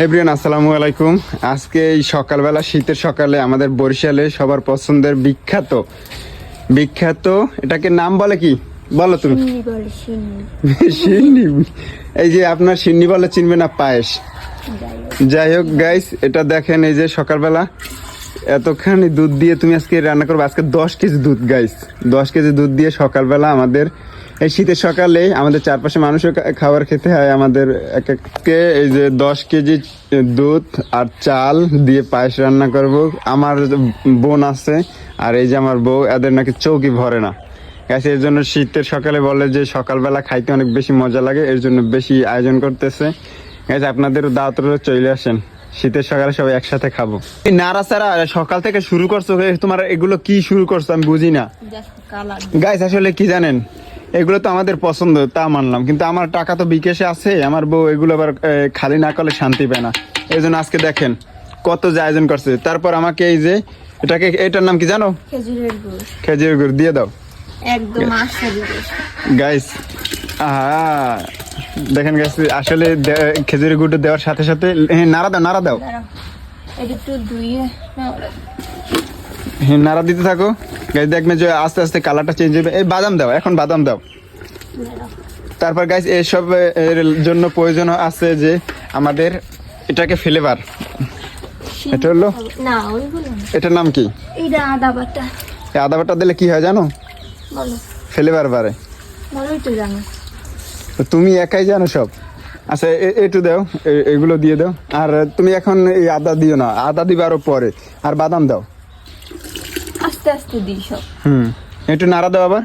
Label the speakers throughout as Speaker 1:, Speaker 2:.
Speaker 1: হেব্রিয়ান আসসালামু আলাইকুম আজকে এই সকালবেলা শীতের সকালে আমাদের বরিশালে সবার পছন্দের বিখ্যাত বিখ্যাত এটাকে নাম বলে কি? বলো তুমি।
Speaker 2: সিন্নি
Speaker 1: এই যে আপনার সিন্নি বলে চিনবে না পায়েস।
Speaker 2: যাই হোক।
Speaker 1: গাইস এটা দেখেন এই যে সকালবেলা। এতখানি দুধ দিয়ে তুমি আজকে রান্না করবে? আজকে দশ কেজি দুধ গাইস দশ কেজি দুধ দিয়ে সকালবেলা আমাদের, এই শীতের সকালে আমাদের চারপাশে মানুষের খাবার খেতে হয়। আমাদের এক এককে এই যে দশ কেজি দুধ আর চাল দিয়ে পায়েস রান্না করব। আমার বোন আছে আর এই যে আমার বউ, এদের নাকি চৌকি ভরে না। গাছ এর জন্য শীতের সকালে বলে যে সকালবেলা খাইতে অনেক বেশি মজা লাগে, এর জন্য বেশি আয়োজন করতেছে। গাছ আপনাদের দাওয়াত চলে আসেন। শীতের সকালে সবাই একসাথে খাব। এই নাড়াচাড়া সকাল থেকে শুরু করছ তোমার এগুলো কি শুরু করছ আমি বুঝি না। গাইস আসলে কি জানেন এগুলো তো আমাদের পছন্দ তা মানলাম। কিন্তু আমার টাকা তো বিকেশে আছে আমার বউ এগুলো আবার খালি না করলে শান্তি পায় না। এই জন্য আজকে দেখেন কত যে আয়োজন করছে। তারপর আমাকে এই যে এটাকে এটার নাম কি জানো?
Speaker 2: খেজুরের গুড়।
Speaker 1: খেজুর গুড় দিয়ে দাও।
Speaker 2: একদম
Speaker 1: গাইস আহা দেখেন গাইস আসলে খেজুরের গুড় দেওয়ার সাথে সাথে হ্যাঁ নাড়া দাও নাড়া দাও। হ্যাঁ নাড়া দিতে থাকো। গাইস দেখবে যে আস্তে আস্তে কালারটা চেঞ্জ হবে। এই বাদাম দাও এখন বাদাম দাও। তারপর গাইস এসব এর জন্য প্রয়োজন আছে যে আমাদের এটাকে ফ্লেভার এটা হলো? এটার নাম কি?
Speaker 2: আদা বাটা।
Speaker 1: এই আদা বাটা দিলে কি হয় জানো?
Speaker 2: বলো।
Speaker 1: ফ্লেভার বাড়ে। তুমি একাই জানো সব? আচ্ছা একটু দাও এগুলো দিয়ে দাও। আর তুমি এখন এই আদা দিও না আদা দিবে আরও পরে। আর বাদাম দাও।
Speaker 2: আস্তে আস্তে দিই সব।
Speaker 1: হুম একটু নাড়া দাও আবার।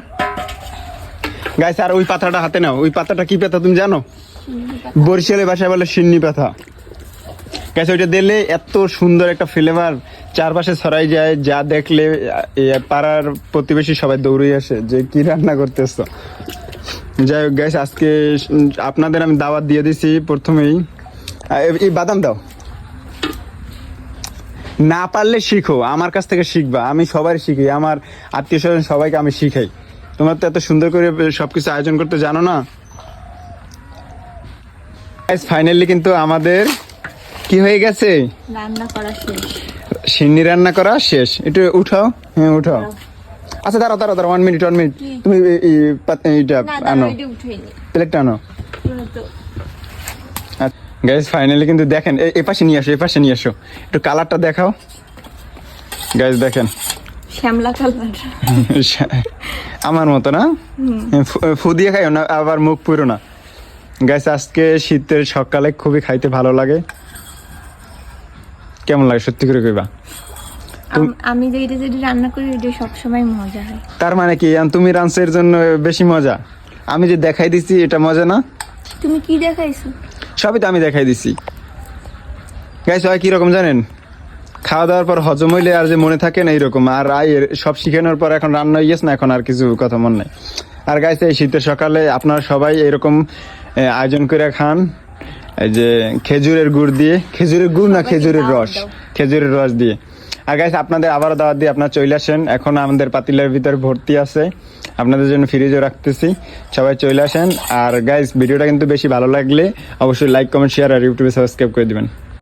Speaker 1: গাইস আর ওই পাতাটা হাতে নাও। ওই পাতাটা কি পাতা তুমি জানো?
Speaker 2: পাতা।
Speaker 1: ভাষায় বলে সিন্নি পাতা। গাছ ওইটা দিলে এত সুন্দর একটা ফ্লেভার চারপাশে ছড়াই যায় যা দেখলে পাড়ার প্রতিবেশী সবাই দৌড়ে আসে যে কি রান্না করতেছ? যাই হোক গাইস আজকে আপনাদের আমি দাওয়াত দিয়ে দিছি প্রথমেই। এই- বাদাম দাও। না পারলে শিখো আমার কাছ থেকে শিখবা। আমি সবাই শিখি আমার আত্মীয় স্বজন সবাইকে আমি শিখাই। তোমার তো এত সুন্দর করে সবকিছু আয়োজন করতে জানো না? ফাইনালি কিন্তু আমাদের কি হয়ে গেছে?
Speaker 2: রান্না করা শেষ।
Speaker 1: সিন্নি রান্না করা শেষ। একটু উঠাও। হ্যাঁ উঠাও। আচ্ছা দাঁড়াও দাঁড়াও দাঁড়াও ওয়ান মিনিট ওয়ান মিনিট তুমি এই- এই এইটা আনো। প্লেটটা আনো। গাইজ ফাইনালি কিন্তু দেখেন এ- এপাশে নিয়ে আসো এপাশে নিয়ে আসো। একটু কালারটা দেখাও। গাইজ দেখেন।
Speaker 2: শ্যামলা কালার।
Speaker 1: আমার মতো না? ফু- ফু দিয়ে খাইও না আবার মুখ পুরো না? গাইস আজকে শীতের সকালে খুবই খাইতে ভালো লাগে। কেমন লাগে সত্যি করে কইবা?
Speaker 2: আম- আমি যে এটা যদি রান্না করি এটা সবসময় মজা হয়।
Speaker 1: তার মানে কি তুমি রান্সের জন্য বেশি মজা? আমি যে দেখাই দিছি এটা মজা না?
Speaker 2: তুমি কি দেখাইছো?
Speaker 1: সবই তো আমি দেখাই দিছি। গাইস হয় কীরকম জানেন? খাওয়া দাওয়ার পর হজম হইলে আর যে মনে থাকে না এইরকম আর আয়ের সব শিখানোর পর এখন রান্না হয়ে গেছে না এখন আর কিছু কথা মনে নাই। আর গাইস এই শীতের সকালে আপনারা সবাই এরকম আয়োজন করে খান। এই যে খেজুরের গুড় দিয়ে খেজুরের গুড় না খেজুরের রস? খেজুরের রস দিয়ে। আর গাইস আপনাদের আবারও দাওয়াত দিয়ে আপনারা চলে আসেন। এখন আমাদের পাতিলের ভিতরে ভর্তি আছে। আপনাদের জন্য ফ্রিজও রাখতেছি। সবাই চলে আসেন। আর গাইস ভিডিওটা কিন্তু বেশি ভালো লাগলে অবশ্যই লাইক কমেন্ট শেয়ার আর ইউটিউবে সাবস্ক্রাইব করে দিবেন।